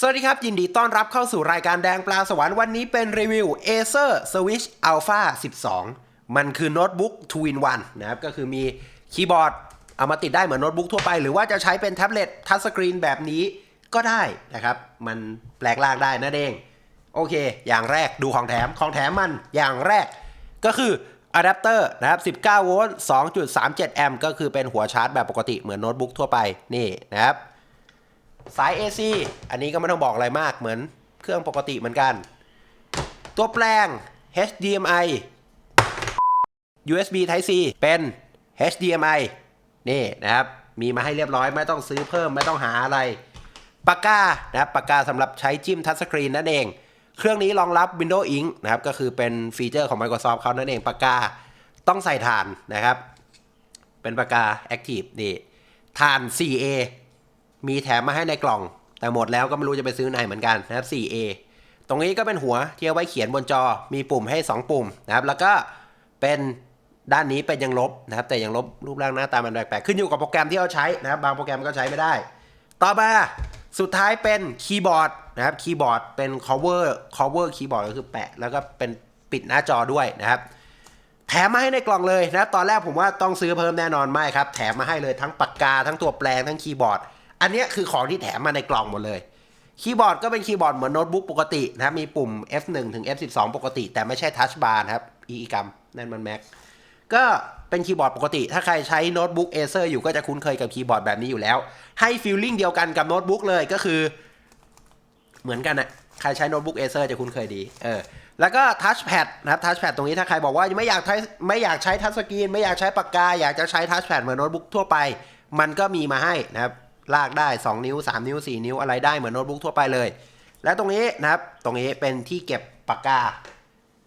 สวัสดีครับ ยินดีต้อนรับเข้าสู่รายการแดงปลาสวรรค์วันนี้เป็นรีวิว Acer Switch Alpha 12 มันคือโน้ตบุ๊ก2 in 1นะครับ ก็คือมีคีย์บอร์ดเอามาติดได้เหมือนโน้ตบุ๊กทั่วไป หรือว่าจะใช้เป็นแท็บเล็ตทัชสกรีนแบบนี้ก็ได้นะครับ มันแปลกลากได้นั่นเอง โอเค อย่างแรกดูของแถมของแถมมันอย่างแรก ก็คืออะแดปเตอร์นะครับ 19 โวลต์ 2.37 แอมป์ก็คือเป็นหัวชาร์จแบบปกติเหมือนโน้ตบุ๊กทั่วไปนี่นะครับ สาย AC อันนี้ก็ไม่ต้องบอกอะไรมากเหมือนเครื่องปกติเหมือนกัน ตัวแปลง HDMI USB Type C เป็น HDMI นี่นะครับ มีมาให้เรียบร้อยไม่ต้องซื้อเพิ่มไม่ต้องหาอะไร ปากกานะครับปากกาสำหรับใช้จิ้มทัชสกรีนนั่นเอง เครื่องนี้รองรับ Windows Ink นะครับ ก็คือเป็นฟีเจอร์ของ Microsoft เขานั่นเอง ปากกาต้องใส่ถานนะครับ เป็นปากกา Active นี่ถาน 4A มีแถมมาให้ในกล่อง แต่หมดแล้วก็ไม่รู้จะไปซื้อไหนเหมือนกันนะครับ 4A ตรงนี้ก็เป็นหัวที่เอาไว้เขียนบนจอ มีปุ่มให้ 2 ปุ่มนะครับ แล้วก็เป็นด้านนี้เป็นยังลบนะครับ แต่ยังลบรูปร่างหน้าตามันแปลกๆ ขึ้นอยู่กับโปรแกรมที่เราใช้นะครับ บางโปรแกรมก็ใช้ไม่ได้ ต่อมาสุดท้ายเป็นคีย์บอร์ดนะครับ คีย์บอร์ดเป็น cover cover คีย์บอร์ดก็คือแปะ แล้วก็เป็นปิดหน้าจอด้วยนะครับ แถมมาให้ในกล่องเลยนะ ตอนแรกผมว่าต้องซื้อเพิ่มแน่นอนไม่ครับ แถมมาให้เลยทั้งปากกา ทั้งตัวแปลง ทั้งคีย์บอร์ด อันนี้คือของที่แถมมาในกล่องหมดเลย คีย์บอร์ดก็เป็นคีย์บอร์ดเหมือนโน้ตบุ๊กปกตินะมีปุ่ม F1 ถึง F12 ปกติ แต่ไม่ใช่ทัชบาร์ครับอีกรรมนั่นมันแม็กก็เป็นคีย์บอร์ดปกติ ถ้าใครใช้โน้ตบุ๊ก Acer อยู่ก็จะคุ้นเคยกับคีย์บอร์ดแบบนี้อยู่แล้ว ให้ฟีลลิ่งเดียวกันกับโน้ตบุ๊กเลยก็คือ เหมือนกันอะใครใช้โน้ตบุ๊ก Acer จะคุ้นเคยดี เออ แล้วก็ทัชแพดนะครับ ทัชแพดตรงนี้ถ้าใครบอกว่าไม่อยากใช้ไม่อยากใช้ทัชสกรีน ไม่อยากใช้ปากกา อยากจะใช้ทัชแพดเหมือนโน้ตบุ๊กทั่วไป มันก็มีมาให้นะครับ ลากได้ 2 นิ้ว 3 นิ้ว 4 นิ้วอะไรได้เหมือนโน้ตบุ๊กทั่วไปเลย และตรงนี้นะครับ ตรงนี้เป็นที่เก็บปากกา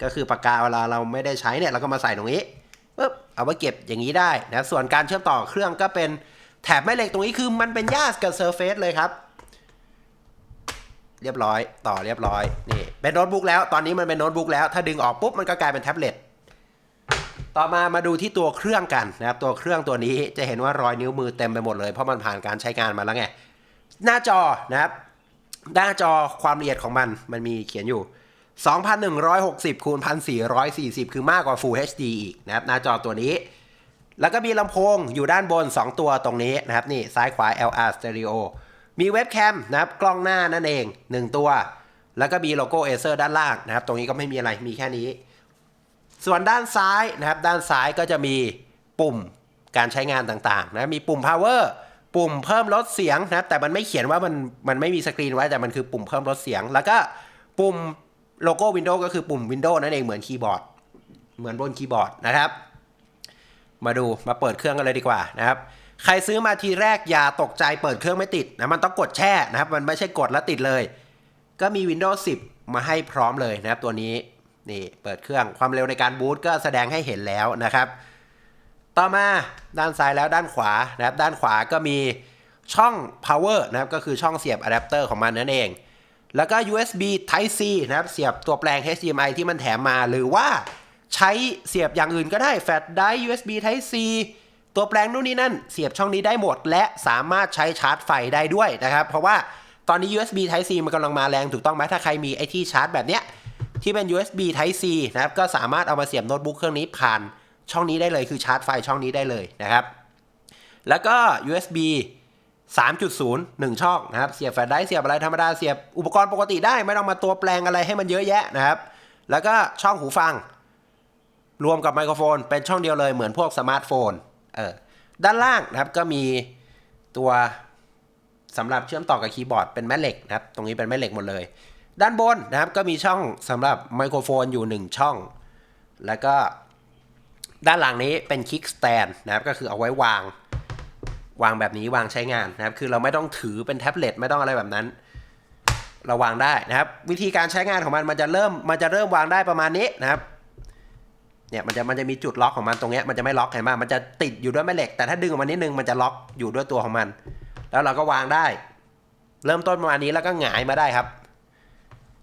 ก็คือปากกาเวลาเราไม่ได้ใช้เนี่ยเราก็มาใส่ตรงนี้ปึ๊บเอาไว้เก็บอย่างนี้ได้นะ ส่วนการเชื่อมต่อเครื่องก็เป็นแถบแม่เหล็กตรงนี้คือมันเป็นญากับ Surface เลยครับ เรียบร้อยต่อเรียบร้อยนี่เป็นโน้ตบุ๊กแล้ว ตอนนี้มันเป็นโน้ตบุ๊กแล้ว ถ้าดึงออกปุ๊บมันก็กลายเป็นแท็บเล็ต ต่อมามาดูที่ตัวเครื่องกันนะครับตัวเครื่องตัวนี้จะเห็นว่ารอยนิ้วมือเต็มไปหมดเลยเพราะมันผ่านการใช้งานมาแล้วไง หน้าจอนะครับ หน้าจอความละเอียดของมันมันมีเขียนอยู่ 2,160คูณ1,440 คือมากกว่า Full HD อีกนะครับ หน้าจอตัวนี้ แล้วก็มีลำโพงอยู่ด้านบน 2 ตัวตรงนี้นะครับ นี่ซ้ายขวา LR Stereo มีเว็บแคมนะครับกล้องหน้านั่นเอง 1 ตัว แล้วก็มีโลโก้ Acer ด้านล่างนะครับ ตรงนี้ก็ไม่มีอะไรมีแค่นี้ ส่วนด้านซ้ายนะครับ ด้านซ้ายก็จะมีปุ่มการใช้งานต่างๆนะมีปุ่ม power ปุ่มเพิ่มลดเสียงนะครับแต่มันไม่เขียนว่ามันมันไม่มีสกรีนไว้แต่มันคือปุ่มเพิ่มลดเสียง แล้วก็ปุ่มโลโก้ Windows ก็คือปุ่ม Windows นั่นเองเหมือนคีย์บอร์ด เหมือนบนคีย์บอร์ดนะครับ มาดูมาเปิดเครื่องกันเลยดีกว่านะครับ ใครซื้อมาทีแรกอย่าตกใจเปิดเครื่องไม่ติดนะมันต้องกดแช่นะครับ มันไม่ใช่กดแล้วติดเลย ก็มี Windows 10 มาให้พร้อมเลยนะครับตัวนี้ นี่เปิดเครื่องความเร็วในการบูตก็แสดงให้เห็นแล้วนะครับ ต่อมาด้านซ้ายแล้วด้านขวานะครับด้านขวาก็มีช่อง power นะครับก็คือช่องเสียบอะแดปเตอร์ของมันนั่นเอง แล้วก็ USB Type C นะครับเสียบตัวแปลง HDMI ที่มันแถมมาหรือว่าใช้เสียบอย่างอื่นก็ได้แฟลชไดร์ USB Type C ตัวแปลงนู่นนี่นั่น เสียบช่องนี้ได้หมด และสามารถใช้ชาร์จไฟได้ด้วยนะครับ เพราะว่าตอนนี้ USB Type C มันกำลังมาแรงถูกต้องไหมถ้าใครมีไอที่ชาร์จแบบเนี้ย ที่เป็น USB Type C นะครับ ก็สามารถเอามาเสียบโน้ตบุ๊กเครื่องนี้ผ่านช่องนี้ได้เลยคือชาร์จไฟช่องนี้ได้เลยนะครับ แล้วก็ USB 3.0 1 ช่องนะครับเสียบแฟลชไดร์เสียบอะไรธรรมดาเสียบอุปกรณ์ปกติได้ไม่ต้องมาตัวแปลงอะไรให้มันเยอะแยะนะครับ แล้วก็ช่องหูฟัง รวมกับไมโครโฟน เป็นช่องเดียวเลยเหมือนพวกสมาร์ทโฟนเออด้านล่างนะครับก็มีตัวสำหรับเชื่อมต่อกับคีย์บอร์ดเป็นแม่เหล็กนะครับ ตรงนี้เป็นแม่เหล็กหมดเลย ด้านบนนะครับก็มีช่องสำหรับไมโครโฟนอยู่ 1 ช่อง แล้วก็ด้านหลังนี้เป็นคิกสแตนนะครับก็คือเอาไว้วางวางแบบนี้วางใช้งานนะครับ คือเราไม่ต้องถือเป็นแท็บเล็ตไม่ต้องอะไรแบบนั้น เราวางได้นะครับ วิธีการใช้งานของมันมันจะเริ่มมันจะเริ่มวางได้ประมาณนี้นะครับเนี่ยมันจะมันจะมีจุดล็อกของมันตรงเนี้ยมันจะไม่ล็อกเห็นไหมมันจะติดอยู่ด้วยแม่เหล็ก แต่ถ้าดึงออกมานิดนึงมันจะล็อกอยู่ด้วยตัวของมัน แล้วเราก็วางได้ เริ่มต้นประมาณนี้แล้วก็หงายมาได้ครับ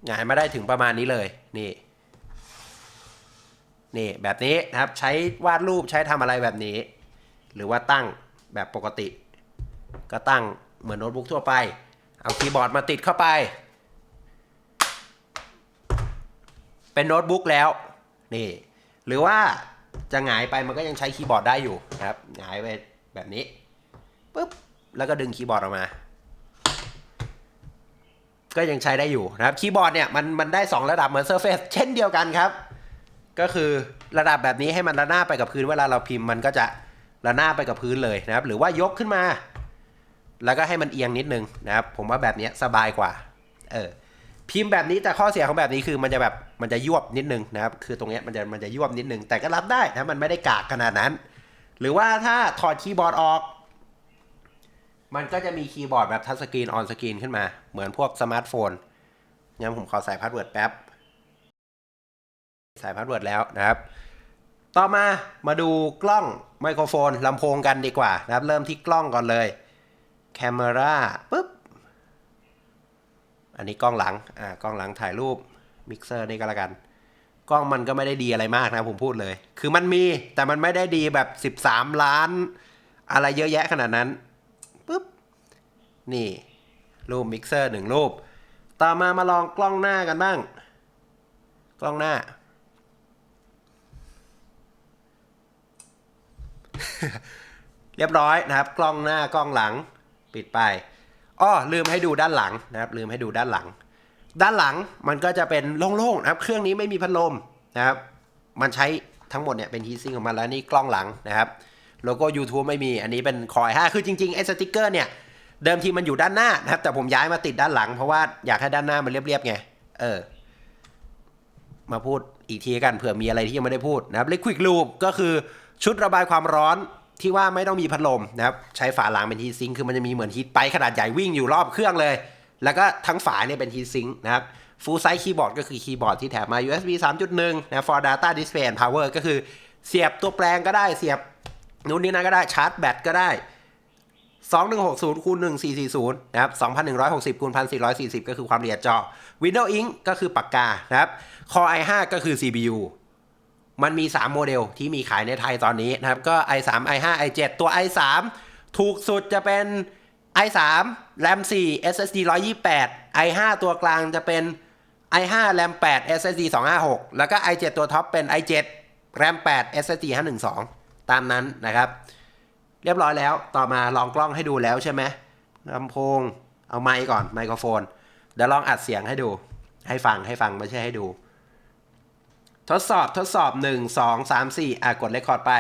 หงายมาได้ถึงประมาณนี้เลย นี่ นี่แบบนี้นะครับ ใช้วาดรูปใช้ทำอะไรแบบนี้ หรือว่าตั้งแบบปกติ ก็ตั้งเหมือนโน้ตบุ๊กทั่วไป เอาคีย์บอร์ดมาติดเข้าไป เป็นโน้ตบุ๊กแล้ว นี่ หรือว่าจะหงายไปมันก็ยังใช้คีย์บอร์ดได้อยู่นะครับหงายไปแบบนี้ปุ๊บแล้วก็ดึงคีย์บอร์ดออกมา ก็ยังใช้ได้อยู่นะครับคีย์บอร์ดเนี่ยมันมันได้ 2 ระดับเหมือน Surface เช่นเดียวกันครับ ก็คือระดับแบบนี้ให้มันระนาบไปกับพื้นเวลาเราพิมพ์มันก็จะระนาบไปกับพื้นเลยนะครับ หรือว่ายกขึ้นมา แล้วก็ให้มันเอียงนิดนึงนะครับ ผมว่าแบบนี้สบายกว่าเออพิมพ์แบบนี้แต่ข้อเสียของแบบนี้คือมันจะแบบมันจะยวบนิดนึงนะครับ คือตรงเนี้ยมันจะมันจะยวบนิดนึง แต่ก็รับได้นะมันไม่ได้กากขนาดนั้น หรือว่าถ้าถอดคีย์บอร์ดออก มันก็จะมีคีย์บอร์ดแบบทัชสกรีนออนสกรีนขึ้นมา เหมือนพวกสมาร์ทโฟนงั้นผมขอใส่พาสเวิร์ดแป๊บ ใส่พาสเวิร์ดแล้วนะครับ ต่อมามาดูกล้องไมโครโฟนลำโพงกันดีกว่านะครับ เริ่มที่กล้องก่อนเลยแคมเมราปุ๊บ อันนี้กล้องหลัง อ่า กล้องหลังถ่ายรูป มิกเซอร์นี่ก็แล้วกัน กล้องมันก็ไม่ได้ดีอะไรมากนะผมพูดเลย คือมันมี แต่มันไม่ได้ดีแบบ 13 ล้าน อะไรเยอะแยะขนาดนั้น นี่รูปมิกเซอร์หนึ่งรูป ต่อมามาลองกล้องหน้ากันบ้าง กล้องหน้า เรียบร้อยนะครับ กล้องหน้ากล้องหลัง ปิดไปอ้อลืมให้ดูด้านหลังนะครับ ลืมให้ดูด้านหลัง ด้านหลังมันก็จะเป็นโล่งๆนะครับ เครื่องนี้ไม่มีพัดลมนะครับ มันใช้ทั้งหมดเนี่ยเป็นฮีซิ่งของมันแล้วนี่กล้องหลังนะครับ โลโก้ YouTube ไม่มี อันนี้เป็นคอย5คือจริงๆไอ้สติกเกอร์เนี่ย เดิมทีมันอยู่ด้านหน้านะครับ แต่ผมย้ายมาติดด้านหลัง เพราะว่าอยากให้ด้านหน้ามันเรียบๆไง เออ มาพูดอีกทีกันเผื่อมีอะไรที่ยังไม่ได้พูดนะครับ Liquid Loop ก็คือชุดระบายความร้อนที่ว่าไม่ต้องมีพัดลมนะครับ ใช้ฝาหลังเป็นฮีทซิงค์คือมันจะมีเหมือนฮีทไปขนาดใหญ่วิ่งอยู่รอบเครื่องเลย แล้วก็ทั้งฝาเนี่ยเป็นฮีทซิงค์นะครับ Full Size Keyboard ก็คือคีย์บอร์ดที่แถมมา USB 3.1 นะ for data display and power ก็คือเสียบตัวแปลงก็ได้เสียบ นู่นนี่นั่นก็ได้ชาร์จแบตก็ได้ 2160คูณ1440นะครับ2160คูณ1440 ก็คือความละเอียดจอ Windows Ink ก็คือปากกานะครับ Core i5 ก็คือ CPU มันมี 3 โมเดลที่มีขายในไทยตอนนี้นะครับ ก็ i3 i5 i7 ตัว i3 ถูกสุดจะเป็น i3 RAM 4 SSD 128 i5 ตัวกลางจะเป็น i5 RAM 8 SSD 256 แล้วก็ i7 ตัวท็อปเป็น i7 RAM 8 SSD 512 ตามนั้นนะครับ เรียบร้อยแล้ว ต่อมาลองกล้องให้ดูแล้วใช่ไหมลำโพง เอาไมค์ก่อนไมโครโฟน เดี๋ยวลองอัดเสียงให้ดู ให้ฟังให้ฟังไม่ใช่ให้ดู ทดสอบทดสอบ 1 2 3 4อะกดเลคคอร์ดไป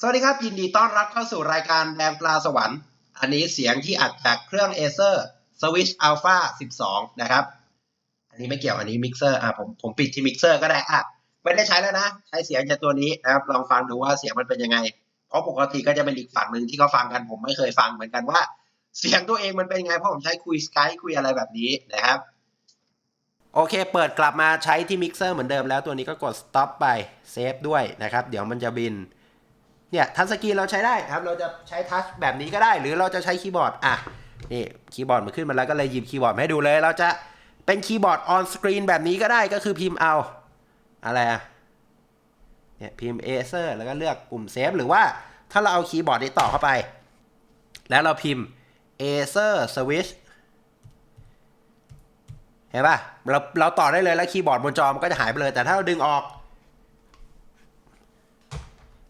สวัสดีครับ ยินดีต้อนรับเข้าสู่รายการแดงปลาสวรรค์ อันนี้เสียงที่อัดจากเครื่อง Acer Switch Alpha 12 นะครับ อันนี้ไม่เกี่ยวอันนี้มิกเซอร์อะผมผมปิดที่มิกเซอร์ก็ได้อะไม่ได้ใช้แล้วนะ ใช้เสียงจากตัวนี้นะครับ ลองฟังดูว่าเสียงมันเป็นยังไง เพราะปกติก็จะเป็นอีกฝั่งหนึ่งที่เขาฟังกันผมไม่เคยฟังเหมือนกันว่า เสียงตัวเองมันเป็นไงเพราะผมใช้คุยสกายคุยอะไรแบบนี้นะครับ โอเค เปิดกลับมาใช้ที่มิกเซอร์เหมือนเดิมแล้วตัวนี้ก็กด stop ไปเซฟด้วยนะครับ เดี๋ยวมันจะบินเนี่ยทัชสกรีนเราใช้ได้ครับ เราจะใช้ทัชแบบนี้ก็ได้ หรือเราจะใช้คีย์บอร์ดอะนี่คีย์บอร์ดมันขึ้นมาแล้วก็เลยหยิบคีย์บอร์ดให้ดูเลย เราจะเป็นคีย์บอร์ดออนสกรีนแบบนี้ก็ได้ก็คือพิมพ์เอา อะไรอะ เนี่ยพิมพ์ Acer แล้วก็เลือกปุ่มเซฟหรือว่าถ้าเราเอาคีย์บอร์ดนี้ต่อเข้าไป แล้วเราพิมพ์ Acer Switch เห็นป่ะเราเราต่อได้เลยแล้วคีย์บอร์ดบนจอมันก็จะหายไปเลย แต่ถ้าเราดึงออก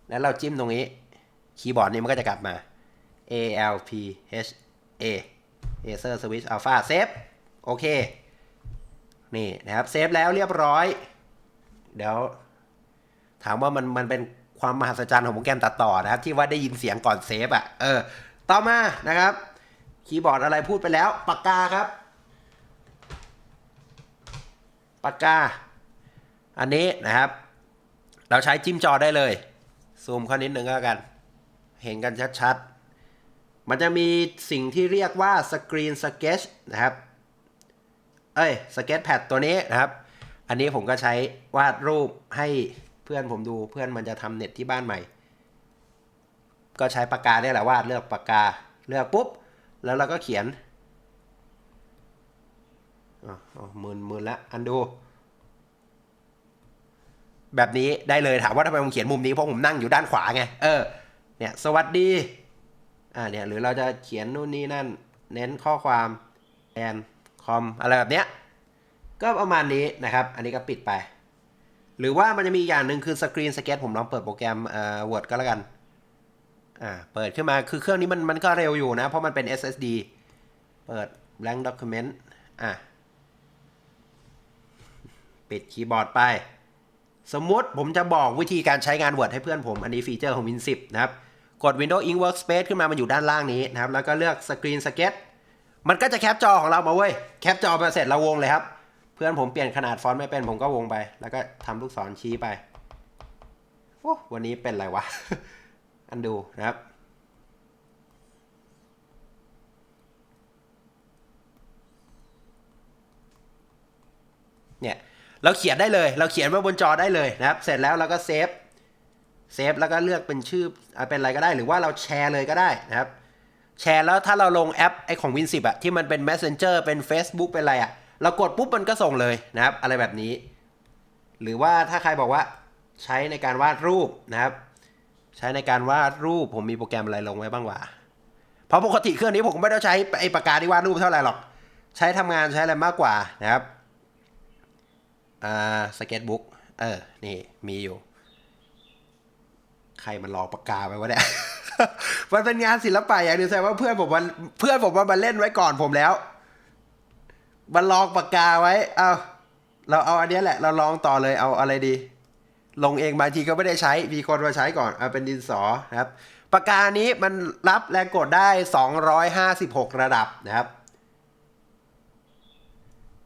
แล้วเราจิ้มตรงนี้ คีย์บอร์ดนี้มันก็จะกลับมา A L P H A Acer Switch Alpha เซฟโอเค นี่นะครับ เซฟแล้วเรียบร้อย เดี๋ยว ถามว่ามันมันเป็นความมหัศจรรย์ของโปรแกรมตัดต่อนะครับ ที่ว่าได้ยินเสียงก่อนเซฟอะเออ ต่อมานะครับ คีย์บอร์ดอะไรพูดไปแล้ว ปากกาครับ ปากกา อันนี้นะครับ เราใช้จิ้มจอได้เลย ซูมเข้านิดนึงก็แล้วกัน เห็นกันชัดๆ มันจะมีสิ่งที่เรียกว่าสกรีนสเก็ตนะครับ เอ้ยสเก็ตแพดตัวนี้นะครับ อันนี้ผมก็ใช้วาดรูปให้ พื่อนผมดูเพื่อนมันจะทำเน็ตที่บ้านใหม่ ก็ใช้ปากกาเนี่ยแหละวาดเลือกปากกาเลือกปุ๊บ แล้วเราก็เขียนอ๋ออ๋อหมื่นหมื่นละอันดูแบบนี้ได้เลยถามว่าทำไมผมเขียนมุมนี้เพราะผมนั่งอยู่ด้านขวาไงเออเนี่ยสวัสดีอ่าเนี่ยหรือเราจะเขียนนู่นนี่นั่น เน้นข้อความแอนคอมอะไรแบบเนี้ยก็ประมาณนี้นะครับ อันนี้ก็ปิดไป หรือว่ามันจะมีอย่างหนึ่งคือสกรีนสเก็ตผมลองเปิดโปรแกรมเอ่อ Word ก็แล้วกัน อ่า เปิดขึ้นมาคือเครื่องนี้มันมันก็เร็วอยู่นะ เพราะมันเป็น SSD เปิด blank document อะ ปิดคีย์บอร์ดไป สมมติผมจะบอกวิธีการใช้งาน Word ให้เพื่อนผม อันนี้ฟีเจอร์ของ Win 10 นะครับ กด Windows Ink Workspace ขึ้นมามันอยู่ด้านล่างนี้นะครับ แล้วก็เลือก Screen Sketch มันก็จะแคปจอของเรามาเว้ย แคปจอมาเสร็จเราวงเลยครับ พื่อนผมเปลี่ยนขนาดฟอนต์ไม่เป็นผมก็วงไป แล้วก็ทำลูกศรชี้ไปโอ้วันนี้เป็นไรวะ อันดูนะครับ เนี่ย เราเขียนได้เลย เราเขียนไว้บนจอได้เลยนะครับ เสร็จแล้วเราก็เซฟ เซฟแล้วก็เลือกเป็นชื่อเป็นอะไรก็ได้ หรือว่าเราแชร์เลยก็ได้นะครับ แชร์แล้วถ้าเราลงแอปไอของ Win 10 อะที่มันเป็น Messenger เป็น Facebook เป็นอะไรอะ เรากดปุ๊บมันก็ส่งเลยนะครับ อะไรแบบนี้ หรือว่าถ้าใครบอกว่าใช้ในการวาดรูปนะครับ ใช้ในการวาดรูปผมมีโปรแกรมอะไรลงไว้บ้างวะเพราะปกติเครื่องนี้ผมไม่ได้ใช้ไอปากกาที่วาดรูปเท่าไหร่หรอก ใช้ทำงานใช้อะไรมากกว่านะครับอ่าสเก็ตบุ๊กเออนี่มีอยู่ ใครมันรอปากกาไว้วะเนี่ยมันเป็นงานศิลปะอย่างหนึงแสดงว่าเพื่อนผมมันเพื่อนผมมันมาเล่นไว้ก่อนผมแล้ว มันลองปากกาไว้ เอาเราเอาอันนี้แหละ เราลองต่อเลย เอาอะไรดี ลงเองบางทีก็ไม่ได้ใช้ มีคนมาใช้ก่อน เอาเป็นดินสอนะครับ ปากกานี้มันรับแรงกดได้ 256 ระดับนะครับ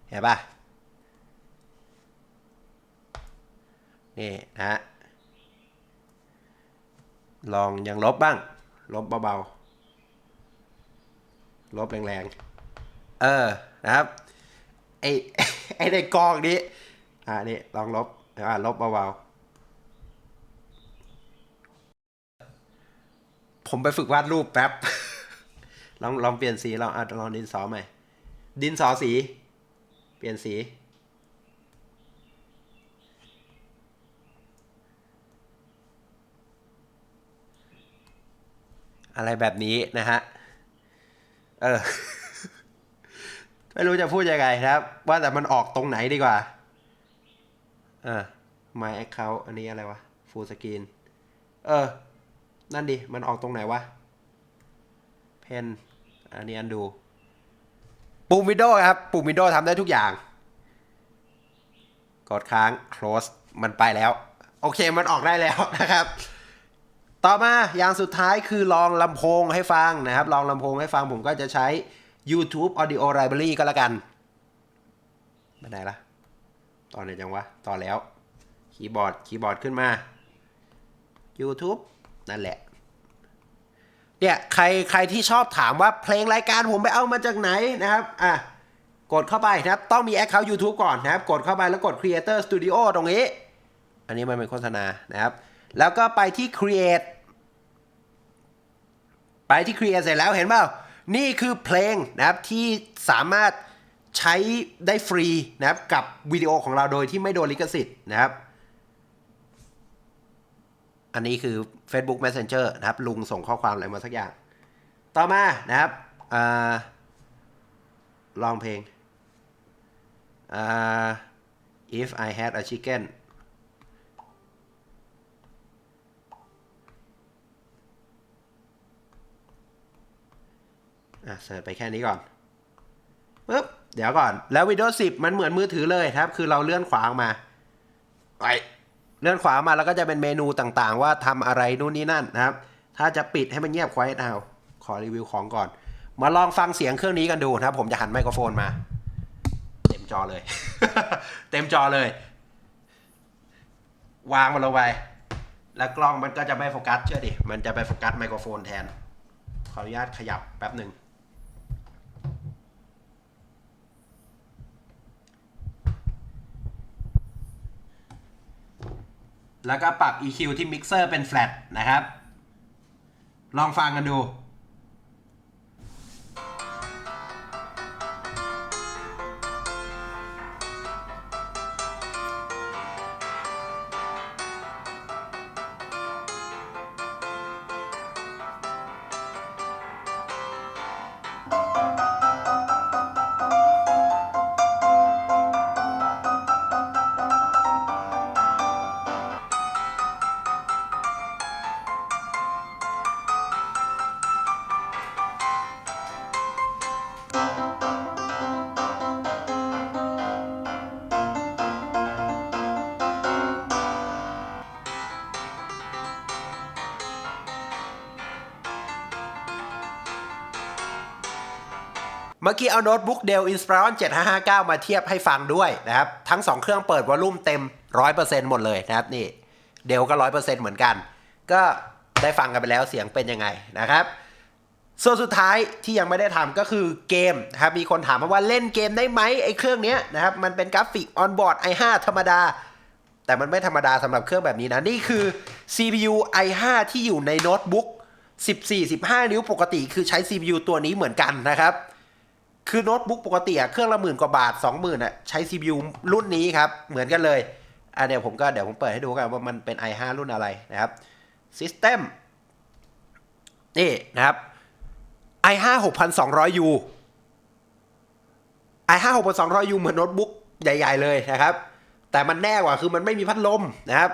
เห็นปะนี่นะ ลองยังลบบ้าง ลบเบาๆ ลบแรงๆ เออ นะครับ ไอ้ไอ้ในกองนี้ อ่านี่ลองลบอ่าลบเบาๆผมไปฝึกวาดรูปแป๊บ ลองลองเปลี่ยนสีลองอะลองดินสอใหม่ ดินสอสี เปลี่ยนสีอะไรแบบนี้นะฮะ เออ ไม่รู้จะพูดยังไงนะครับ ว่าแต่มันออกตรงไหนดีกว่าเออ My Account อันนี้อะไรวะ Full Screen เออ นั่นดิ มันออกตรงไหนวะ เพนอันนี้อันดู ปุ่ม Windows ครับ ปุ่ม Windows ทำได้ทุกอย่าง กดค้าง close มันไปแล้ว โอเค มันออกได้แล้วนะครับ ต่อมาอย่างสุดท้ายคือลองลำโพงให้ฟังนะครับ ลองลำโพงให้ฟังผมก็จะใช้ YouTube Audio Library ก็แล้วกันไม่ได้ละต่อไหนจังวะ ต่อแล้ว คีย์บอร์ด คีย์บอร์ดขึ้นมา YouTube นั่นแหละ เนี่ยใครใครที่ชอบถามว่าเพลงรายการผมไปเอามาจากไหนนะครับ อะ กดเข้าไปนะครับ ต้องมี Account YouTube ก่อนนะครับ กดเข้าไปแล้วกด Creator Studio ตรงนี้ อันนี้มันเป็นโฆษณานะครับ แล้วก็ไปที่ Create ไปที่ Create เสร็จแล้วเห็นเปล่า นี่คือเพลงนะครับที่สามารถใช้ได้ฟรีนะครับกับวิดีโอของเราโดยที่ไม่โดนลิขสิทธิ์นะครับ อันนี้คือ Facebook Messenger นะครับ ลุงส่งข้อความอะไรมาสักอย่าง ต่อมานะครับอลองเพลง if I had a chicken อะเสิร์ชไปแค่นี้ก่อนปึ๊บเดี๋ยวก่อน แล้ว Windows 10 มันเหมือนมือถือเลยครับ คือเราเลื่อนขวามาไปเลื่อนขวามาแล้วก็จะเป็นเมนูต่างๆ ว่าทำอะไรนู่นนี่นั่นนะครับ ถ้าจะปิดให้มันเงียบ Quiet เอาขอรีวิวของก่อน มาลองฟังเสียงเครื่องนี้กันดูนะครับ ผมจะหันไมโครโฟนมา เต็มจอเลย เต็มจอเลย วางมันลงไปแล้วกล้องมันก็จะไม่โฟกัสเชื่อดิ มันจะไปโฟกัสไมโครโฟนแทน ขออนุญาตขยับแป๊บหนึ่ง แล้วก็ปรับ EQ ที่มิกเซอร์เป็นแฟลตนะครับ ลองฟังกันดู เมื่อกี้เอาโน้ตบุ๊ก Dell Inspiron 7559 มาเทียบให้ฟังด้วยนะครับ ทั้ง 2 เครื่องเปิดวอลลุ่มเต็ม 100%หมดเลยนะครับนี่เดลก็ 100%เหมือนกัน ก็ได้ฟังกันไปแล้วเสียงเป็นยังไงนะครับ ส่วนสุดท้ายที่ยังไม่ได้ทำก็คือเกมนะครับมีคนถามมาว่าเล่นเกมได้ไหมไอ้เครื่องนี้นะครับมันเป็นกราฟิกออนบอร์ด i5 ธรรมดา แต่มันไม่ธรรมดาสำหรับเครื่องแบบนี้นะ นี่คือ CPU i5 ที่อยู่ในโน้ตบุ๊ก14-15 นิ้วปกติ คือใช้ CPU ตัวนี้เหมือนกันนะครับ คือโน้ตบุ๊กปกติอะเครื่องละหมื่นกว่าบาท 20,000อะใช้ CPU รุ่นนี้ครับ เหมือนกันเลยอะเดี๋ยวผมก็เดี๋ยวผมเปิดให้ดูกันว่ามันเป็น i5 รุ่นอะไรนะครับ System นี่นะครับ i5 6200U i5 6200U เหมือนโน้ตบุ๊กใหญ่ ๆ เลยนะครับ แต่มันแน่กว่าคือมันไม่มีพัดลมนะครับ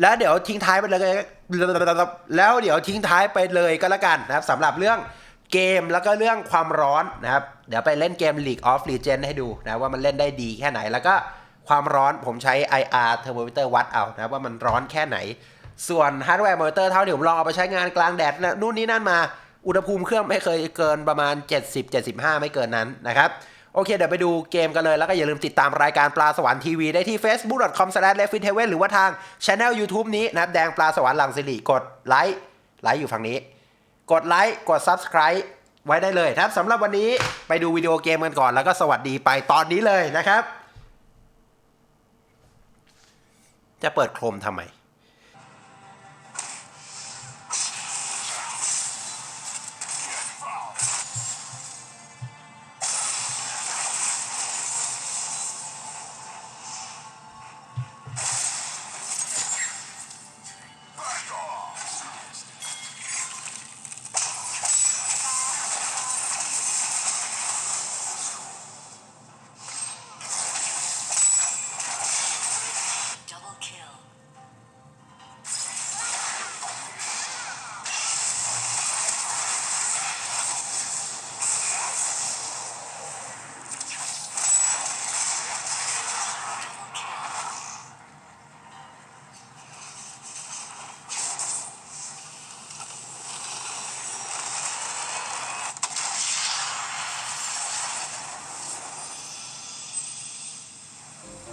แล้วเดี๋ยวทิ้งท้ายไปเลยแล้วเดี๋ยวทิ้งท้ายไปเลยก็แล้วกันนะครับสำหรับเรื่อง เกมแล้วก็เรื่องความร้อนนะครับ เดี๋ยวไปเล่นเกม League of Legends ให้ดูนะว่ามันเล่นได้ดีแค่ไหน แล้วก็ความร้อนผมใช้ IR thermometer วัดเอานะว่ามันร้อนแค่ไหน ส่วนฮาร์ดแวร์มอนิเตอร์เท่าที่ผมลองเอาไปใช้งานกลางแดดนะนู่นนี่นั่นมาอุณหภูมิเครื่องไม่เคยเกินประมาณ 70-75 ไม่เกินนั้นนะครับโอเค เดี๋ยวไปดูเกมกันเลย แล้วก็อย่าลืมติดตามรายการปลาสวรรค์ทีวีได้ที่ facebook.com/leffinheaven หรือว่าทางช anel YouTube นี้นะครับแดงปลาสวรรค์หลังสิริกดไลค์ไลค์อยู่ฝั่งนี้ กดไลค์กด subscribe ไว้ได้เลยครับสำหรับวันนี้ไปดูวิดีโอเกมกันก่อน แล้วก็สวัสดีไปตอนนี้เลยนะครับ จะเปิดโครมทำไม